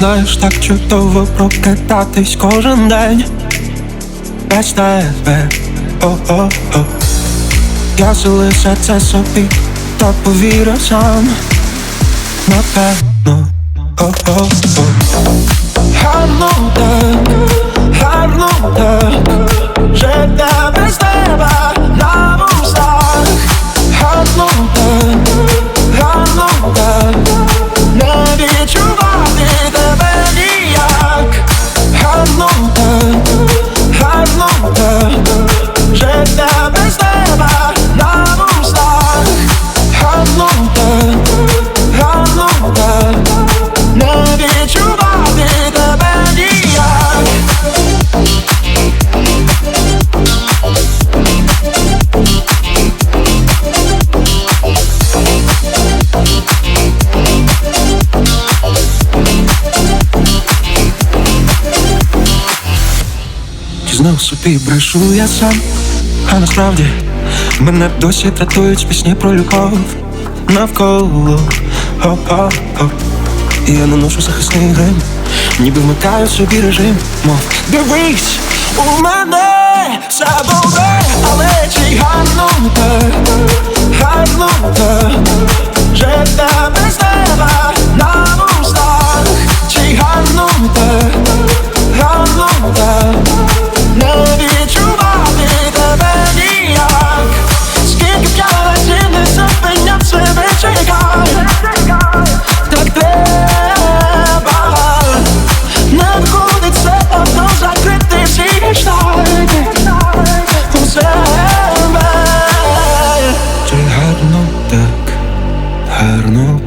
знаєш, так чудово прокататись кожен день. Без тебе, о-о-о. Я залиша це собі, та повіра сам. Напевно, о-о-о так, гарно так Не відчувати тебе ніяк. Чи знов собі брешу я сам, а насправді мене досі тратують пісні про любов навколо. Оп-оп-оп. І я наношу захисний грим, ніби вмикаю собі режим, мов дивись, у мене все добре, але чи гарно так,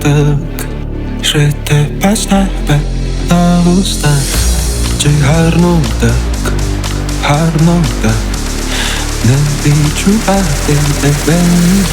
так Жити без тебе на вустах Чи гарно так, гарно так Не відчувати тебе ніяк